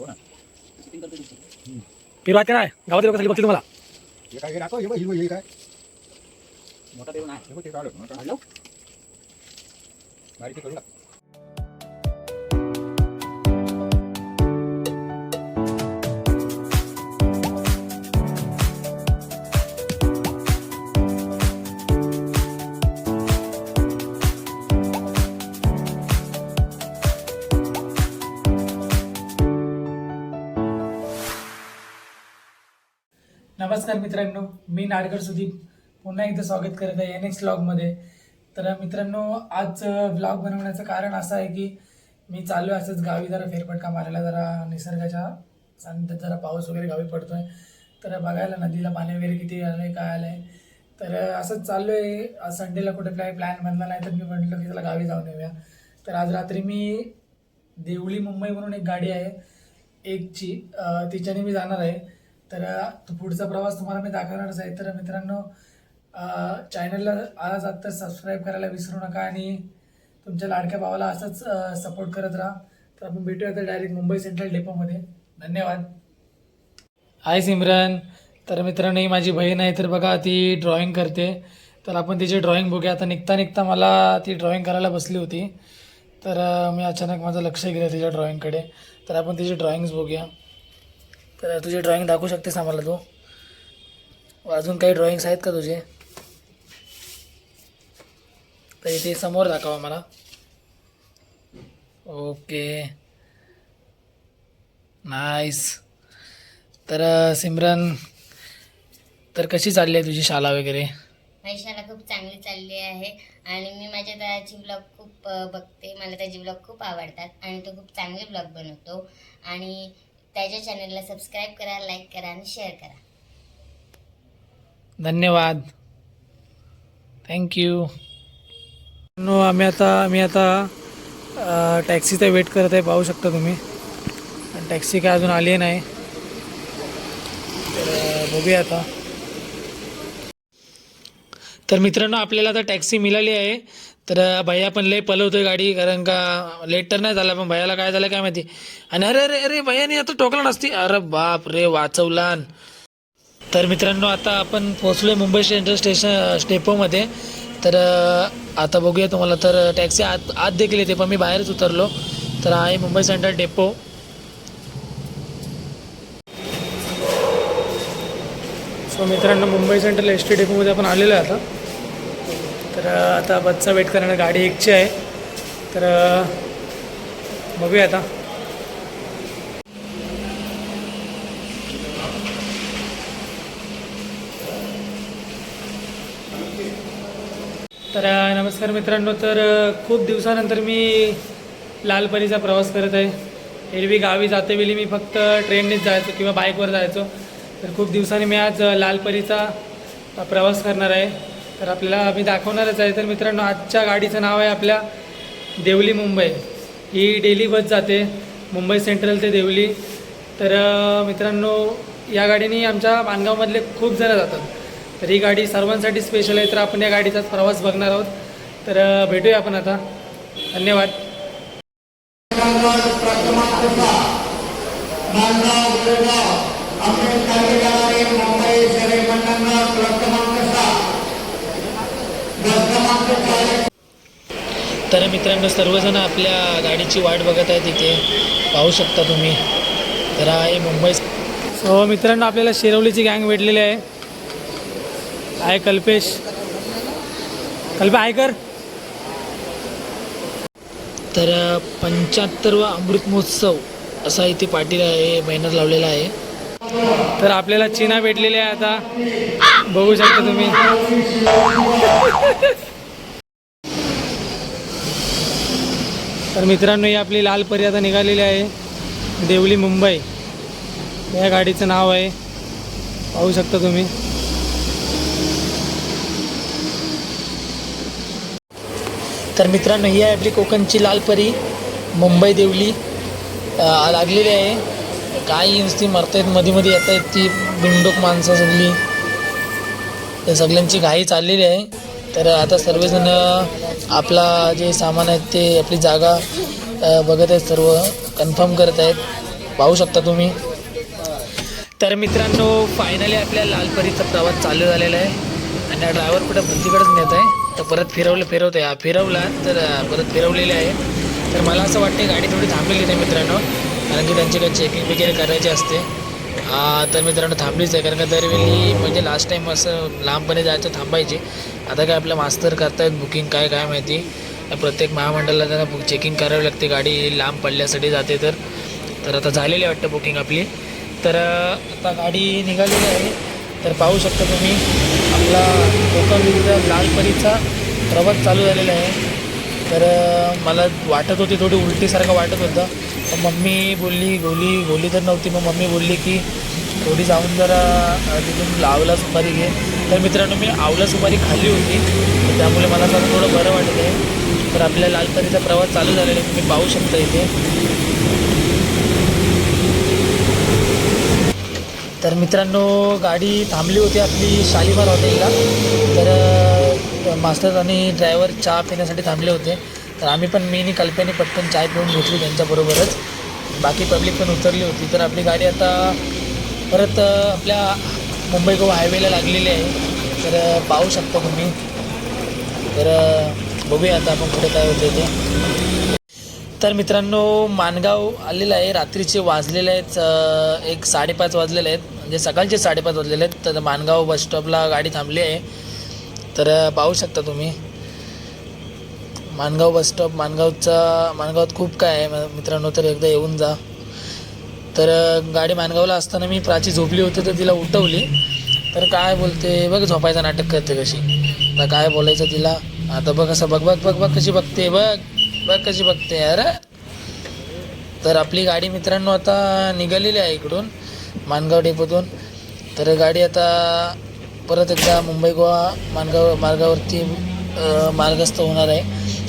हो ना. फिरवायचं काय गावात लोक बघतील तुम्हाला. हे काय हे दाखव हे बघ हिरवं हे काय. मोठा देऊन आहे. हे बघ ते काढलं मोठं. हॅलो. बारीक ते करू टाक. नमस्कार मित्रांनो मी नाडकर सुदीप. पुन्हा एकदा स्वागत करत आहे एन एक्स ब्लॉगमध्ये तर मित्रांनो आज ब्लॉग बनवण्याचं कारण असं आहे की मी चालू आहे असंच गावी जरा फेरफटका मारायला जरा निसर्गाच्या सानिध्यात जरा पाऊस वगैरे गावी पडतोय. तर बघायला नदीला पाणी वगैरे किती आलं आहे काय आलं आहे तर असंच चालू आहे आज संडेला कुठे काही प्लॅन बनला नाही तर मी म्हटलं की त्याला गावी जाऊन येऊया. तर आज रात्री मी देवळी मुंबई म्हणून एक गाडी आहे एकची. तिच्याने मी जाणार आहे. तर तो पुढचा प्रवास तुम्हाला मी दाखवणारच आहे. तर मित्रांनो चॅनलला आज आत्ता सबस्क्राईब करायला विसरू नका आणि तुमच्या लाडक्या भावाला असंच सपोर्ट करत राहा. तर आपण भेटूया तर डायरेक्ट मुंबई सेंट्रल डेपोमध्ये धन्यवाद. हाय सिमरन. तर मित्रांनो ही माझी बहीण आहे. तर बघा ती ड्रॉइंग करते. तर आपण तिची ड्रॉइंग बघूया. आता निघता निघता मला ती ड्रॉइंग करायला बसली होती. तर मी अचानक माझं लक्ष गेलं तिच्या ड्रॉइंगकडे तर आपण तिची ड्रॉइंग्स बघूया. तर तुझी ड्रॉइंग दाखवू शकतेस आम्हाला तू. अजून काही ड्रॉइंग्स आहेत का तुझे? तर इथे समोर दाखवा आम्हाला. ओके. नाईस तर सिमरन तर कशी चालली आहे तुझी शाळा वगैरे? माझी शाळा खूप चांगली चालली आहे आणि मी माझ्या दादाची ब्लॉग खूप बघते. मला त्याचे ब्लॉग खूप आवडतात आणि तो खूप चांगले ब्लॉग बनवतो. आणि त्याच्या चॅनलला सबस्क्राईब करा लाईक करा आणि शेअर करा. धन्यवाद. थँक्यू नो आम्ही आता आम्ही आता टॅक्सीचा वेट करत आहे पाहू शकता तुम्ही. आणि टॅक्सी काय अजून आली नाही. तर बघूया आता. तर मित्रांनो आपल्याला आता टॅक्सी मिळाली आहे. तर भैया पण लय पलवतोय गाडी कारण का लेट तर नाही झाला पण भैयाला काय झालं काय माहिती? आणि अरे अरे अरे भैयाने आता टोकला नसती. अरे बाप रे वाचवलान. तर मित्रांनो आता आपण पोहोचलोय आहे मुंबई सेंट्रल स्टेशन स्टेपोमध्ये तर आता बघूया तुम्हाला. तर टॅक्सी आत आत देखील येते पण मी बाहेरच उतरलो. तर हा आहे मुंबई सेंट्रल डेपो सो मित्रांनो मुंबई सेंट्रल एस टी डेपोमध्ये आपण आलेलो आहे आता. तर आता बसचा वेट करणार गाडी एकची आहे. तर बघूया आता. तर नमस्कार मित्रांनो तर खूप दिवसानंतर मी लालपरीचा प्रवास करत आहे. एरवी गावी जातेवेळी मी फक्त ट्रेननेच जायचो किंवा बाईकवर जायचो. तर खूप दिवसांनी मी आज लालपरीचा प्रवास करणार आहे. तर आपल्याला मी दाखवणारच आहे. तर मित्रांनो आजच्या गाडीचं नाव आहे आपल्या देवली मुंबई. ही डेली बस जाते मुंबई सेंट्रल ते देवली. तर मित्रांनो या गाडीने आमच्या मानगावमधले खूप जणं जातात. तर ही गाडी सर्वांसाठी स्पेशल आहे. तर आपण या गाडीचाच प्रवास बघणार आहोत. तर भेटूया आपण आता. धन्यवाद. तर मित्रांनो सर्वजण आपल्या गाडीची वाट बघत आहेत इथे. पाहू शकता तुम्ही. तर आहे मुंबई. सो मित्रांनो आपल्याला शिरवलीची गँग भेटलेली आहे. आहे कल्पेश. कल्पे आहे कर. तर पंच्याहत्तरवा अमृत महोत्सव असा इथे पाटील आहे बॅनर लावलेला आहे. तर आपल्याला चिना भेटलेली आहे आता. बघू शकता तुम्ही. तर मित्रांनो ही आपली लाल परी आता निघालेली आहे. देवली मुंबई. या गाडीचं नाव आहे. पाहू शकता तुम्ही. तर मित्रांनो ही आहे आपली कोकणची लाल परी. मुंबई देवली लागलेली आहे. काही नुसती मरतायत मध्ये मध्ये येत आहेत ती. बिंडोक माणसं सगळी. त्या सगळ्यांची घाई चाललेली आहे. तर आता सर्वजण आपला जे सामान आहेत ते आपली जागा बघत आहेत सर्व कन्फर्म करत आहेत. पाहू शकता तुम्ही. तर मित्रांनो फायनली आपल्या लालपरीचा प्रवास चालू झालेला आहे. आणि हा ड्रायव्हर कुठं भरतीकडेच नेत आहे. तर परत फिरवलं फिरवत आहे फिरवला तर परत फिरवलेले आहे. तर मला असं वाटते गाडी थोडी थांबलेली नाही मित्रांनो. कारण की त्यांची काही चेकिंग वगैरे करायची असते. तर मित्रांनो थांबलीच आहे. कारण का दरवेळी म्हणजे लास्ट टाईम असं लांबपणे जायचं थांबायचे. आता काय आपल्या मास्तर करतायत बुकिंग काय काय माहिती? प्रत्येक महामंडळाला त्यांना बुक चेकिंग करावी लागते गाडी लांब पडल्यासाठी जाते तर. तर आता झालेली आहे वाटतं बुकिंग आपली. तर आता गाडी निघालेली आहे. तर पाहू शकता तुम्ही आपला कोकण विरुद्ध लालपरीचा प्रवास चालू झालेला आहे. तर मला वाटत होती थोडी उलटीसारखं वाटत होतं. मम्मी बोलली गोली गोली तर नव्हती. मग मम्मी बोलली की थोडी जाऊन जरा तिथून आवला सुपारी घे. तर मित्रांनो मी आवला सुपारी खाल्ली होती. त्यामुळे मला असं थोडं बरं वाटत आहे. तर आपल्या लालपरीचा प्रवास चालू झालेला आहे. तुम्ही पाहू शकता इथे. तर मित्रांनो गाडी थांबली होती आपली शालिमार हॉटेलला. तर मास्टर आणि ड्रायव्हर चहा पिण्यासाठी थांबले होते. तर आम्ही पण मी आणि कल्पने पटकन चाय पिऊन घेतली त्यांच्याबरोबरच. बाकी पब्लिक पण उतरली होती. तर आपली गाडी आता परत आपल्या मुंबई गोवा हायवेला लागलेली आहे. तर पाहू शकता तुम्ही. तर बघूया आता आपण पुढे काय होते ते. तर मित्रांनो मानगाव आलेलं आहे. रात्रीचे वाजलेले आहेत एक साडेपाच वाजलेले आहेत. म्हणजे सकाळचे साडेपाच वाजलेले आहेत. तर मानगाव बस स्टॉपला गाडी थांबली आहे. तर पाहू शकता तुम्ही. मानगाव बस स्टॉप मानगावचा मानगावात खूप काय आहे. म- मित्रांनो तर एकदा येऊन जा. तर गाडी मानगावला असताना मी प्राची झोपली होती तर तिला उठवली. तर काय बोलते बघ झोपायचं नाटक करते कशी. आता काय बोलायचं तिला आता बघ असं बघ बघ बघ बघ कशी बघते बघ बघ कशी बघते अरे. तर आपली गाडी मित्रांनो आता निघालेली आहे इकडून मानगाव डेपोतून. तर गाडी आता परत एकदा मुंबई गोवा मानगाव मार्गावरती मार्गस्थ होणार आहे.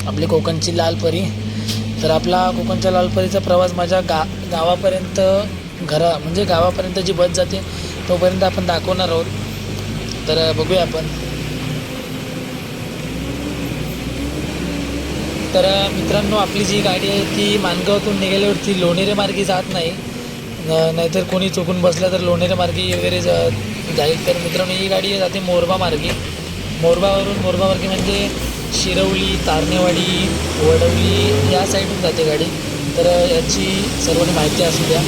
आपली कोकणची लाल परी. तर आपला कोकणच्या लालपरीचा प्रवास माझ्या गा गावापर्यंत घरा म्हणजे गावापर्यंत जी बस जाते तोपर्यंत आपण दाखवणार आहोत. तर बघूया आपण. तर मित्रांनो आपली जी गाडी आहे ती मानगावातून निघाल्यावरती लोणेरे मार्गी जात नाही. न- नाहीतर कोणी चुकून बसलं तर लोणेरे मार्गी वगैरे जा जाईल. तर मित्रांनो ही गाडी जाते मोरबा मार्गी. मोरबावरून मोरबा मार्गी म्हणजे शिरवली तारणेवाडी वडवली या साईडून जाते गाडी. तर याची सर्वांनी माहिती असू द्या.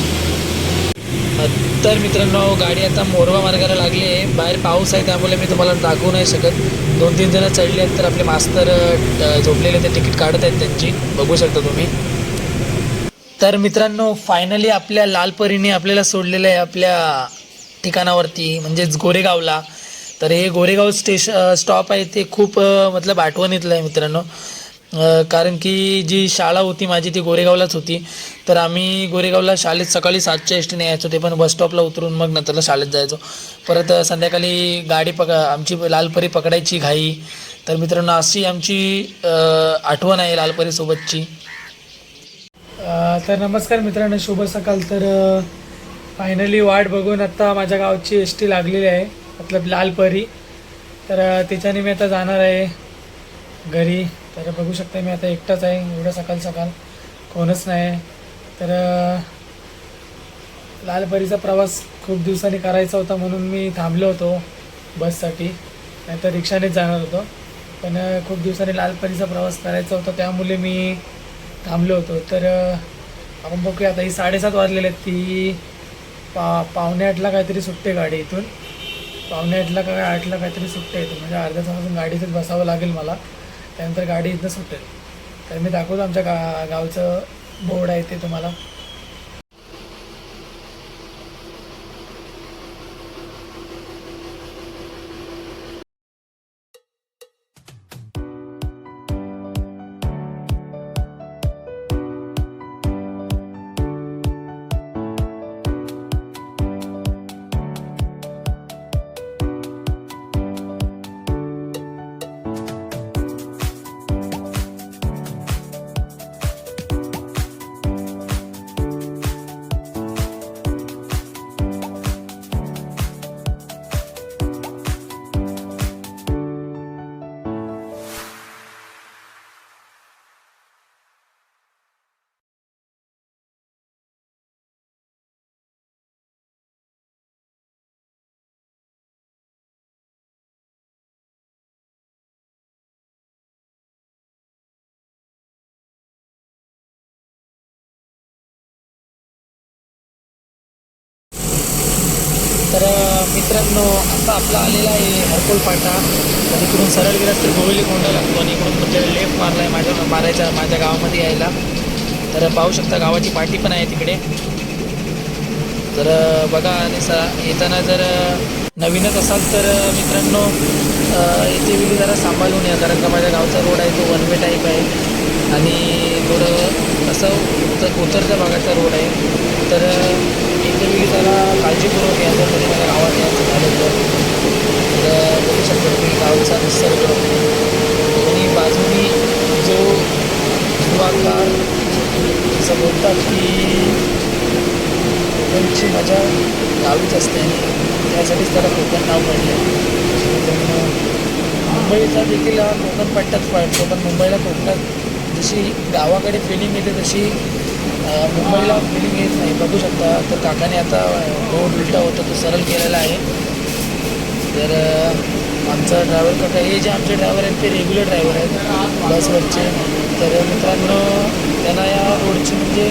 तर मित्रांनो गाडी आता मोरवा मार्गाला लागली आहे. बाहेर पाऊस आहे त्यामुळे मी तुम्हाला दाखवू नाही शकत. दोन तीन जण चढले आहेत तर आपले मास्तर झोपलेले ते तिकीट काढत आहेत त्यांची. बघू शकता तुम्ही. तर मित्रांनो फायनली आपल्या लालपरीने आपल्याला सोडलेलं आहे आपल्या ठिकाणावरती म्हणजेच गोरेगावला. तर हे गोरेगाव स्टेश स्टॉप आहे ते खूप मतलब आठवणीतलं आहे मित्रांनो. कारण की जी शाळा होती माझी ती गोरेगावलाच होती. तर आम्ही गोरेगावला शाळेत सकाळी सातच्या एस टीने यायचो ते पण बस स्टॉपला उतरून मग नंतरला शाळेत जायचो. परत संध्याकाळी गाडी पक आमची लालपरी पकडायची घाई. तर मित्रांनो अशी आमची आठवण आहे लालपरीसोबतची तर नमस्कार मित्रांनो शुभ सकाळ. तर फायनली वाट बघून आत्ता माझ्या गावची एस टी लागलेली आहे. मतलब लालपरी तर तिच्याने मी आता जाणार आहे घरी. तर बघू शकता मी आता एकटाच आहे एवढं सकाळ सकाळ कोणच नाही. तर लाल लालपरीचा प्रवास खूप दिवसांनी करायचा होता म्हणून मी थांबलो होतो बससाठी. नाहीतर रिक्षानेच जाणार होतो. पण खूप दिवसांनी लालपरीचा प्रवास करायचा होता त्यामुळे मी थांबलो होतो. तर आपण बघूया आता ही साडेसात वाजलेले आहेत. ती पा पावणे आठला काहीतरी सुटते गाडी इथून. पावणे आठला का काय आठला काहीतरी सुट्टे येतो म्हणजे अर्ध्या तासापासून गाडीतच बसावं लागेल मला. त्यानंतर गाडी इथनं सुटेल. तर मी दाखवतो आमच्या गा गावचं बोर्ड आहे ते तुम्हाला. मित्रांनो आता आपला आलेला आहे हरकोल फाटा. तर इकडून सरळ गेलास तर गोविली कोंडा लागतो आणि इकडून कुठे लेफ्ट मारला आहे माझ्या मारायचा माझ्या गावामध्ये यायला. तर पाहू शकता गावाची पाठी पण आहे तिकडे. तर बघा आणि सा येताना जर नवीनच असाल तर मित्रांनो अ, येते वेळी जरा सांभाळून या. कारण का माझ्या गावचा रोड आहे तो वन वे टाईप आहे. आणि थोडं असं उतर उतरत्या भागाचा रोड आहे. तर अ, जरा काळजीपूर्वक यायचं तरी मला गावात यायचं झालं तर. तर बघू शकतो तुम्ही गावचा निसर्ग आणि बाजूनी जो हिरवागार असं बोलतात की कोकणची मजा गावीच असते आणि त्यासाठीच त्याला कोकण नाव पडलं मुंबईचा देखील हा कोकण पट्टाच पडतो पण मुंबईला कोकणात जशी गावाकडे फिलिंग येते तशी मुंबईला फिलिंग येत नाही. बघू शकता. तर काकाने आता रोड उलटा होता तो सरळ केलेला आहे. तर आमचा ड्रायव्हर काका हे जे आमचे ड्रायव्हर आहेत ते रेग्युलर ड्रायव्हर आहेत बसवरचे तर मित्रांनो त्यांना या रोडची म्हणजे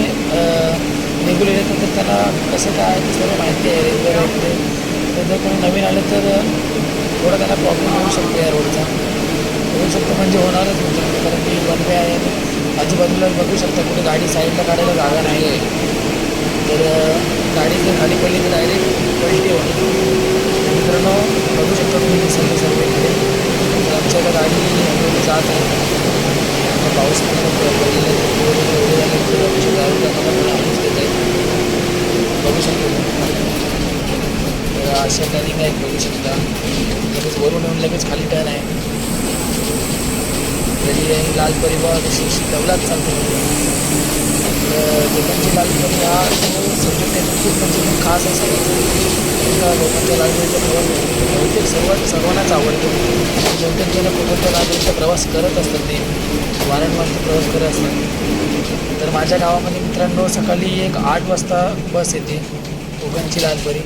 रेग्युलर येतात तर त्यांना कसं काय ते सर्व माहिती आहे. रेग्युलर आहे ते. तर जर कोणी नवीन आलं तर थोडा त्यांना प्रॉब्लेम होऊ शकतो या रोडचा होऊ शकतो म्हणजे होणारच मित्रांनो. कारण की वन वे आहे. आणि आजूबाजूला बघू शकता कुठे गाडी साईडला काढायला जागा नाही तर अं, गाडी जर खाली पडली तर डायरेक्ट पलटी होते. मित्रांनो बघू शकता तुम्ही निसर्ग सर्व इकडे. तर आमच्या गाडी जात आहे. पाऊस पडलेला अशा टर्निंग आहेत. बघू शकता लगेच वरून येऊन खाली टर्न आहे. तरी आणि लाल परिवार जशी शिकवलाच चालतो. तर लोकांची लालपरी हा सब्जेक्ट आहे खूप म्हणजे खूप खास आहे. लोकांच्या लालपरीचा प्रवास बहुतेक सर्वात सर्वांनाच आवडतो. बहुतेक जण कोकणच्या लालपरीचा प्रवास करत असतात ते वारंवार प्रवास करत असतात. तर माझ्या गावामध्ये मित्रांनो सकाळी एक आठ वाजता बस येते कोकणची लालपरी.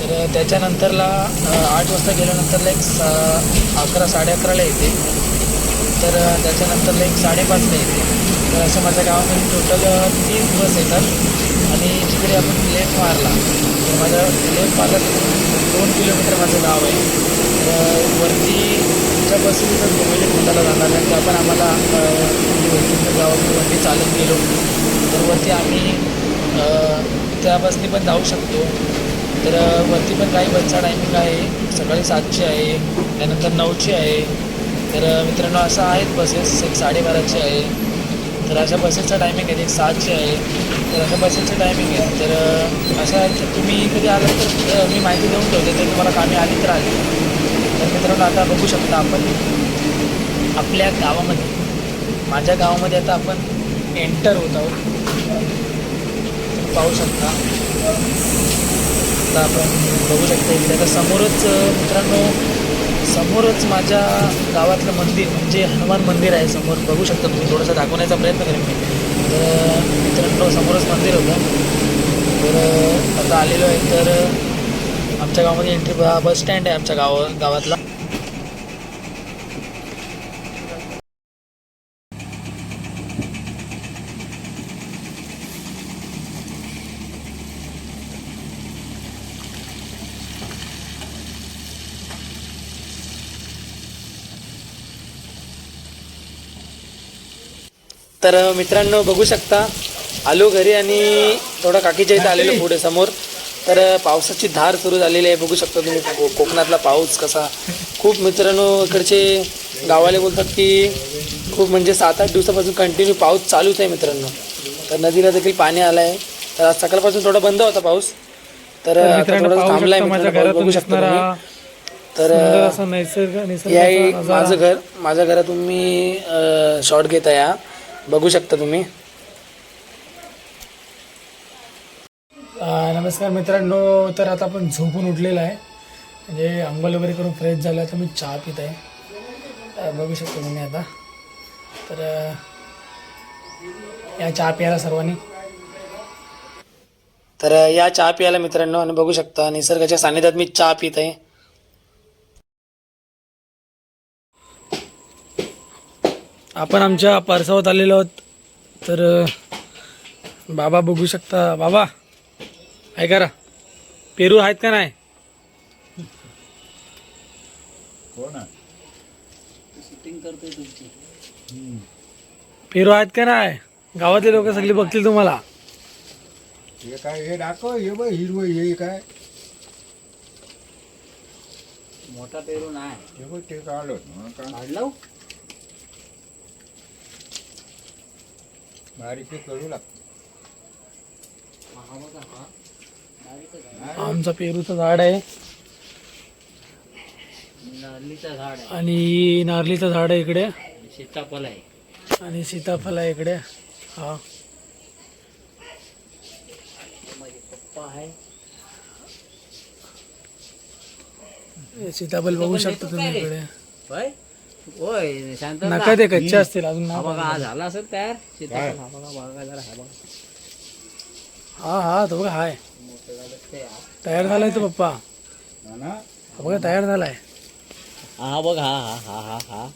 तर त्याच्यानंतरला आठ वाजता गेल्यानंतरला एक सा अकरा साडे अकराला येते. तर त्याच्यानंतरला एक साडेपाचला येते. तर असं माझ्या गावामध्ये म्हणजे टोटल तीन बस येतात. आणि जिकडे आपण लेफ्ट मारला तर माझं लेफ्ट मारला दोन किलोमीटर माझं गाव आहे. तर वरती ज्या बसेस तर गोमेले कोंडाला जाणार आहेत त्या पण आम्हाला म्हणजे वरती गावातून वरती चालत गेलो. तर वरती आम्ही त्या बसने पण जाऊ शकतो. तर वरती पण काही बसचा टायमिंग आहे. सकाळी सातची आहे. त्यानंतर नऊची आहे. तर मित्रांनो असं आहेत बसेस एक साडेबाराची आहे. तर अशा बसेसचा टायमिंग आहे. एक सातची आहे. तर अशा बसेसचं टायमिंग आहे. तर अशा आहेत तुम्ही कधी आलात तर मी माहिती देऊन ठेवते. तर तुम्हाला कामे आली तर आली. तर मित्रांनो आता बघू शकता आपण आपल्या गावामध्ये. माझ्या गावामध्ये आता आपण एंटर होत आहोत. पाहू शकता. आता आपण बघू शकता इकडे. आता समोरच मित्रांनो समोरच माझ्या गावातलं मंदिर म्हणजे हनुमान मंदिर आहे समोर. बघू शकता तुम्ही थोडंसं दाखवण्याचा प्रयत्न करेन मी. तर मित्रांनो समोरच मंदिर होतं. तर आता आलेलो आहे तर आमच्या गावामध्ये एंट्री बस स्टँड आहे आमच्या गाव गावातला. तर मित्रांनो बघू शकता आलो घरी आणि थोडा काकीच्या इथं आलेलो पुढे समोर. तर पावसाची धार सुरू झालेली आहे. बघू शकता तुम्ही को- कोकणातला पाऊस कसा. खूप मित्रांनो इकडचे गावाले बोलतात की खूप म्हणजे सात आठ दिवसापासून कंटिन्यू पाऊस चालूच आहे मित्रांनो. तर नदीला देखील पाणी आलं आहे तर आज सकाळपासून थोडा बंद होता पाऊस. तर आता पाऊस घरातून बघू शकता. तर हे आहे नजारा. माझं घर माझ्या घरातून मी शॉर्ट घेत आहे हा. बघू शकता तुम्ही. नमस्कार मित्रांनो तर आता आपण झोपून उठलेलं आहे. म्हणजे अंघोळ वगैरे करून फ्रेश झालं तर मी चहा पित आहे. बघू शकतो तुम्ही आता. तर या चहा प्यायला सर्वांनी. तर या चहा प्यायला मित्रांनो आणि बघू शकता निसर्गाच्या सानिध्यात मी चहा पित आहे. आपण आमच्या परसावत आलेलो आहोत. तर बाबा बघू शकता. बाबा ऐका रा. पेरू आहेत का नाही? कोण आहे? शूटिंग करतोय तुमची पेरू आहेत का नाही? गावातले लोक सगळे बघतील तुम्हाला. हे काय हे दाखव हे बघ हिरवं हे काय? मोठा पेरू नाही. हे बघ ते काढलं. मग का काढलं? बारीक करू लागतं. झाड आमचं पेरूचं झाड आहे. नारळीचं झाड आहे. आणि नारळीचं झाड आहे इकडे. सीताफळ आहे. आणि सीताफळ आहे इकडे. हा. माझे पप्पा आहे. हे सीताफळ बघू शकता तुम्ही इकडे. होय होय शांत नका ते कच्चे असतील अजून हा बघा हा झाला असेल तयार? सीताफळ हा बघा बघा जरा हा बघा. हा हा तो बघा हाय. तयार झालाय तो पप्पा. हा ना. बघा तयार झालाय. हा बघ हा हा हा हा. हा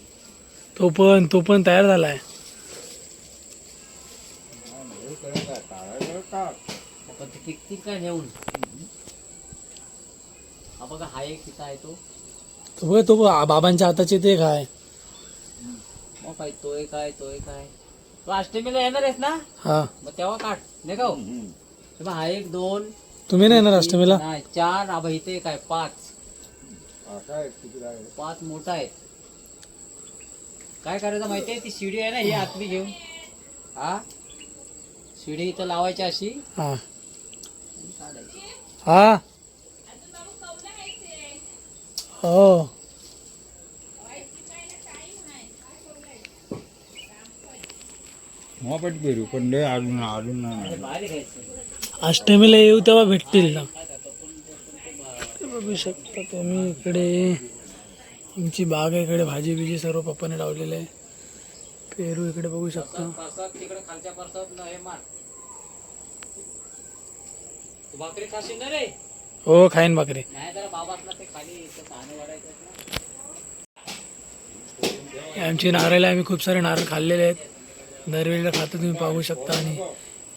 तो पण तो पण तयार झालाय. हे आपण ते नेऊन हा बघा हा एक तिथं आहे तो. तो बघा तो बघा, बाबांच्या हाताचे ते काय मग काय तो एक आहे तो तू अष्टमीला येणार आहेस ना? हा. मग तेव्हा काढ. नाही का हो? हे बघ, हा एक दोन तुम्ही नाही येणार अष्टमीला? नाही चार. इथे पाच. हा काय किती आहे. पाच मोठा आहे. काय करायचं माहितीये? ती शिडी आहे ना ही आतली घेऊन. हा? शिडी इथं लावायची अशी. हा. आणि काढायची. हा. हो. मग पेरू पण लय अजून अजून अष्टमीला येऊ तेव्हा भेटतील ना. बघू शकता तुम्ही इकडे. आमची बाग आहे इकडे भाजी बिजी सर्व पप्पाने लावलेलं आहे. पेरू इकडे बघू शकता. हो खाईन भाकरी. आमची नारळ आहे आम्ही खूप सारे नारळ खाल्लेले आहेत. दरवेळेला खातो तुम्ही पाहू शकता आणि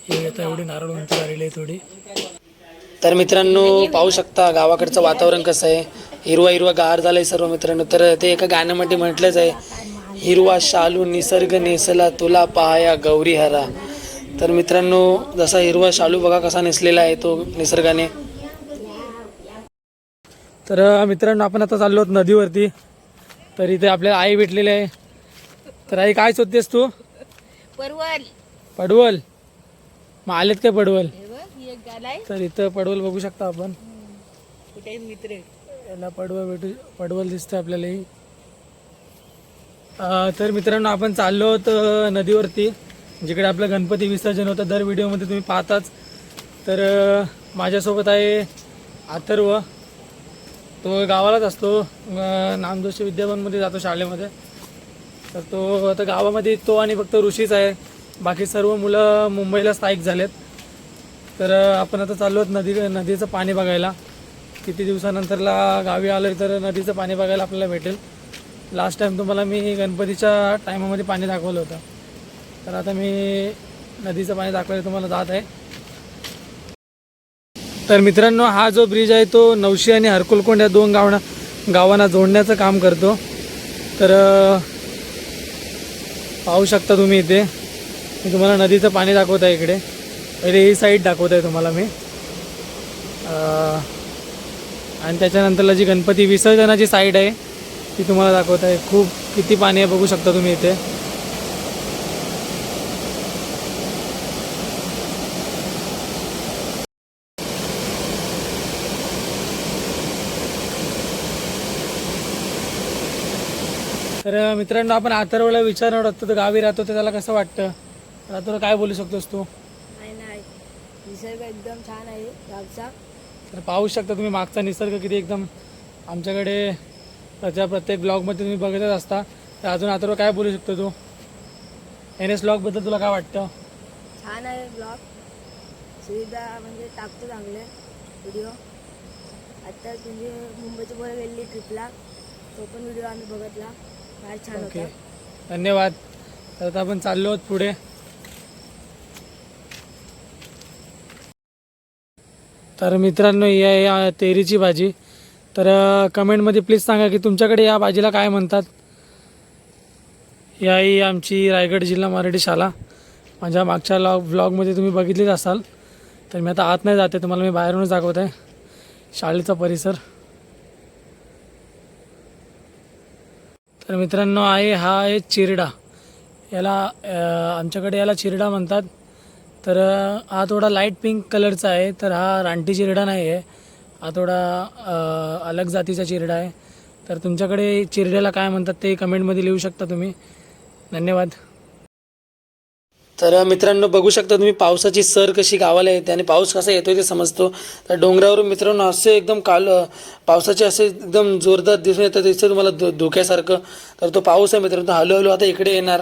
हे आता एवढी नारळ उंच झालेली आहे थोडी. तर मित्रांनो पाहू शकता गावाकडचं वातावरण कसं आहे. हिरवा हिरवा गार झालंय सर्व मित्रांनो. तर ते एका गाण्यामध्ये म्हटलंच आहे हिरवा शालू निसर्ग नेसला तुला पाहाया गौरी हरा. तर मित्रांनो जसा हिरवा शालू बघा कसा नेसलेला आहे तो निसर्गाने. तर मित्रांनो आपण आता चाललो आहोत नदीवरती. तर इथे आपल्याला आई भेटलेली आहे. तर आई काय शोधतेस तू? परवल पडवल? मग आलेत काय पडवल? ही एक तर इथं पडवल बघू शकता आपण. कुठे मित्र? याला पडवळ भेटू पडवल दिसतं आपल्याला ही. अं, तर मित्रांनो आपण चाललो आहोत अं, नदीवरती. जिकडे आपलं गणपती विसर्जन होतं दर व्हिडिओमध्ये तुम्ही पाहताच. तर अं, माझ्यासोबत आहे अथर्व. तो गावालाच असतो. अं, नामदोशी विद्याभवनमध्ये जातो शाळेमध्ये. तर तो आता गावामध्ये तो आणि फक्त ऋषीच आहे. बाकी सर्व मुलं मुंबईला स्थायिक झालेत. तर आपण आता चाललो आहोत नदी नदीचं पाणी बघायला. किती दिवसानंतरला गावी आलो तर नदीचं पाणी बघायला आपल्याला भेटेल. लास्ट टाईम तुम्हाला मी गणपतीच्या टायमामध्ये पाणी दाखवलं होतं. तर आता मी नदीचं पाणी दाखवायला तुम्हाला जात आहे. तर मित्रांनो हा जो ब्रिज आहे तो नवशी आणि हरकुलकोंड या दोन गावांना गावांना जोडण्याचं काम करतो. तर पाहू शकता तुम्ही इथे. मी तुम्हाला नदीचं पाणी दाखवत आहे इकडे. पहिले ही साईड दाखवत आहे तुम्हाला मी. आणि त्याच्यानंतरला जी गणपती विसर्जनाची साईड आहे ती तुम्हाला दाखवत आहे खूप किती पाणी आहे बघू शकता तुम्ही इथे तर मित्रांनो आपण अथर्वला विचारणार होतो तर गावी राहतो तर त्याला कसं वाटतं? अथर्व काय बोलू शकतोस तू? नाही नाही. निसर्ग एकदम छान आहे गावचा. तर पाहू शकता तुम्ही मागचा निसर्ग किती एकदम आमच्याकडे त्याच्या प्रत्येक ब्लॉगमध्ये तुम्ही बघतच असता. तर अजून अथर्व काय बोलू शकतो तू? एन एस ब्लॉगबद्दल तुला काय वाटतं? छान आहे ब्लॉग. सुविधा म्हणजे टाकतो चांगले व्हिडिओ आत्ता म्हणजे मुंबईच्या पोरं गेलेली ट्रिपला तो पण व्हिडिओ आम्ही बघितला. फार छान ओके. होता. धन्यवाद. तर आता आपण चाललो आहोत पुढे. तर मित्रांनो ही आहे अं, तेरीची भाजी. तर अ, कमेंटमध्ये प्लीज सांगा की तुमच्याकडे या भाजीला काय म्हणतात? ही आहे आमची रायगड जिल्हा मराठी शाळा. माझ्या मागच्या लॉग व्लॉगमध्ये तुम्ही बघितलेच असाल. तर मी आता आत नाही जाते तुम्हाला मी बाहेरूनच दाखवत आहे. शाळेचा परिसर. तर मित्रांनो आहे हा आहे चिरडा. याला आमच्याकडे याला चिरडा म्हणतात. तर हा थोडा लाइट पिंक कलरचा आहे तर हा रानटी चिरडा नाही आहे. हा थोडा अलग जातीचा चिरडा आहे. तर तुमच्याकडे चिरड्याला काय म्हणतात ते कमेंटमध्ये लिहू शकता तुम्ही. धन्यवाद. तर मित्रांनो बघू शकता तुम्ही पावसाची सर कशी गावाला येते आणि पाऊस कसा येतोय ते समजतो. तर डोंगरावरून मित्रांनो असे एकदम काल पावसाचे असे एकदम जोरदार दिसून येतात दिसतं तुम्हाला धो धोक्यासारखं तर तो पाऊस आहे मित्रांनो हळूहळू आता इकडे येणार.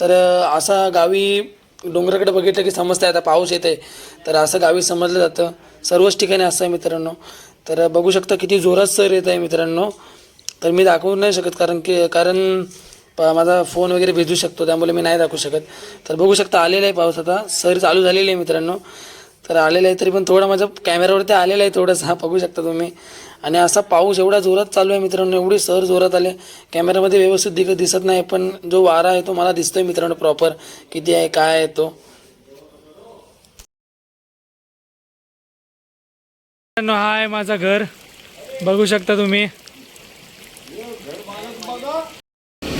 तर असा गावी डोंगराकडे बघितलं की समजतं आता पाऊस येत आहे तर असं गावी समजलं जातं. सर्वच ठिकाणी असं आहे मित्रांनो. तर बघू शकता किती जोरात सर येत आहे मित्रांनो. तर मी दाखवू नाही शकत कारण की कारण माझा फोन वगैरे भिजू शकतो त्यामुळे मी नाही दाखवू शकत. तर बघू शकता आलेला आहे पाऊस आता. सर चालू झालेली आहे मित्रांनो. तर आलेला आहे तरी पण थोडा माझ्या कॅमेऱ्यावरती आलेला आहे थोडंसं. बघू शकता तुम्ही. आणि असा पाऊस एवढा जोरात चालू आहे मित्रांनो एवढी सर जोरात आले. कॅमेऱ्यामध्ये व्यवस्थित दिक दिसत नाही पण जो वारा आहे तो मला दिसतोय मित्रांनो प्रॉपर किती आहे काय आहे तो. मित्रांनो हा आहे माझं घर. बघू शकता तुम्ही.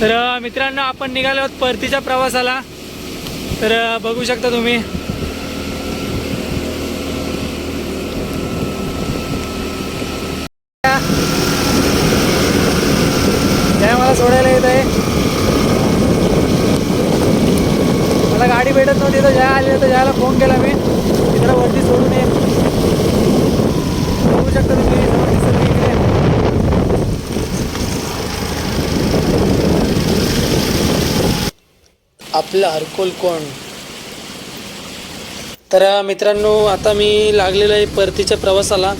तर मित्रांनो आपण निघालो आहोत परतीच्या प्रवासाला. तर बघू शकता तुम्ही. त्या मला सोडायला येत आहे मला गाडी भेटत नव्हती तर ज्या आली तर ज्याला फोन केला मी तिकडे वरती सोडून ये बघू शकता तुम्ही समोर दिसत नाही इकडे. आपलं हरकोल कोण? तर मित्रांनो आता मी लागलेलो आहे परतीच्या प्रवासाला.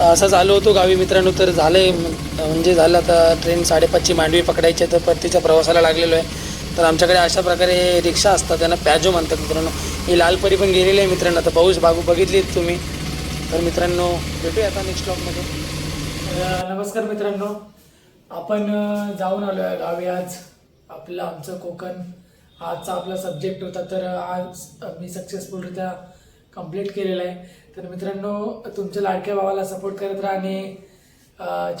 असाच आलो होतो गावी मित्रांनो तर झालं आहे म्हणजे झालं आता ट्रेन साडेपाचची मांडवी पकडायची तर परतीच्या प्रवासाला लागलेलो आहे. तर आमच्याकडे अशा प्रकारे रिक्षा असतात त्यांना पॅजो म्हणतात मित्रांनो. ही लालपरी पण गेलेली आहे मित्रांनो आता पाऊस बागू बघितली तुम्ही. तर मित्रांनो भेटूया आता नेक्स्ट ब्लॉगमध्ये तर, नमस्कार मित्रांनो. आपण जाऊन आलो आहे गावी आज. आपलं आमचं कोकण. आजचा आपला सब्जेक्ट होता तर आज मी सक्सेसफुलरित्या कंप्लीट केलेला आहे. तर मित्रांनो तुमच्या लाडक्या भावाला सपोर्ट करत राहा आणि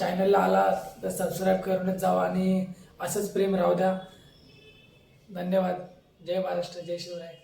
चॅनलला आला तर सबस्क्राईब करूनच जावा आणि असंच प्रेम राहू द्या. धन्यवाद. जय महाराष्ट्र जय शिवराय.